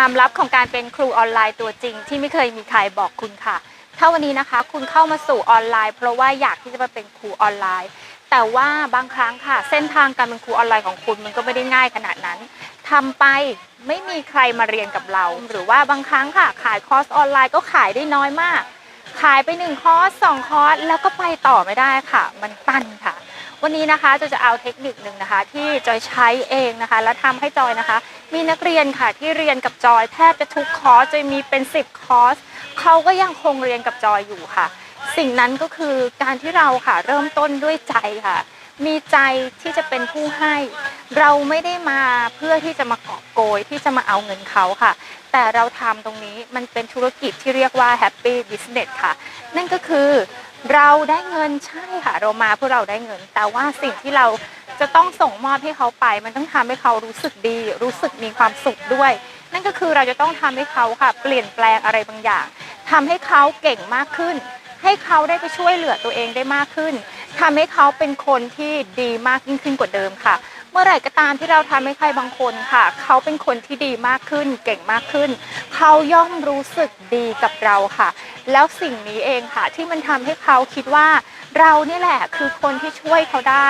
ความลับของการเป็นครูออนไลน์ตัวจริง ที่ไม่เคยมีใครบอกคุณค่ะ ถ้าวันนี้นะคะ คุณเข้ามาสู่ออนไลน์ เพราะว่าอยากที่จะมาเป็นครูออนไลน์ แต่ว่าบางครั้งค่ะ เส้นทางการเป็นครูออนไลน์ของคุณมันก็ไม่ได้ง่ายขนาดนั้นทำไปไม่มีใครมาเรียนกับเรา หรือว่าบางครั้งค่ะ ขายคอร์สออนไลน์ก็ขายได้น้อยมาก ขายไปหนึ่งคอร์สสองคอร์สแล้วก็ไปต่อไม่ได้ค่ะ มันตันค่ะ วันนี้นะคะจะจะเอาเทคนิคหนึ่งนะคะ ที่จอยใช้เองนะคะ แล้วทำให้จอยนะคะ มีนักเรียนค่ะที่เรียนกับจอยแทบจะทุกคอร์สจอยมีเป็น 10 คอร์สเขาก็ยังคงเรียนกับจอยอยู่ค่ะ สิ่งนั้นก็คือการที่เราค่ะเริ่มต้นด้วยใจค่ะ มีใจที่จะเป็นผู้ให้ เราไม่ได้มาเพื่อที่จะมากอบโกยที่จะมาเอาเงินเขาค่ะ แต่เราทำตรงนี้มันเป็นธุรกิจที่เรียกว่า Happy Business ค่ะ นั่นก็คือเราได้เงินใช่ค่ะ เรามาเพื่อเราได้เงิน แต่ว่าสิ่งที่เรา จะต้องส่งมอบให้เขาไป มันต้องทำให้เขารู้สึกดี รู้สึกมีความสุขด้วย นั่นก็คือเราจะต้องทำให้เขาค่ะ เปลี่ยนแปลงอะไรบางอย่างทำให้เขาเก่งมากขึ้น ให้เขาได้ไปช่วยเหลือตัวเองได้มากขึ้นทำให้เขาเป็นคนที่ดีมากยิ่งขึ้นกว่าเดิมค่ะ เมื่อไหร่ก็ตามที่เราทำให้ใครบางคนค่ะ เขาเป็นคนที่ดีมากขึ้น เก่งมากขึ้น เขาย่อมรู้สึกดีกับเราค่ะ แล้วสิ่งนี้เองค่ะ ที่มันทำให้เขาคิดว่า เราเนี่ยแหละคือคนที่ช่วยเขาได้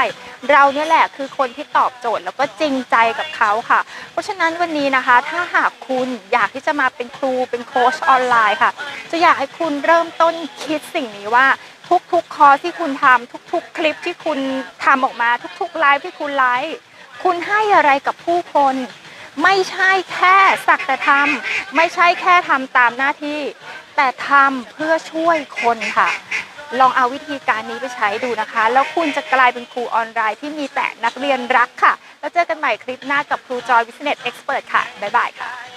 เราเนี่ยแหละคือคนที่ตอบโจทย์แล้วก็จริงใจกับเขาค่ะ เพราะฉะนั้นวันนี้นะคะ ถ้าหากคุณอยากที่จะมาเป็นครูเป็นโค้ชออนไลน์ค่ะ จะอยากให้คุณเริ่มต้นคิดสิ่งนี้ว่าทุกๆ คอร์สที่คุณทำทุก ๆ คลิปที่คุณทำออกมาทุกๆไลฟ์ที่คุณไลฟ์คุณให้อะไรกับผู้คน ไม่ใช่แค่สักแต่ทำไม่ใช่แค่ทำตามหน้าที่ แต่ทำเพื่อช่วยคนค่ะ ลองเอาวิธีการนี้ไปใช้ดูนะคะ แล้วคุณจะกลายเป็นครูออนไลน์ที่มีแต่นักเรียนรักค่ะ แล้วเจอกันใหม่คลิปหน้ากับครูจอยวิสเน็ตเอ็กซ์เพรสค่ะ บ๊ายบายค่ะ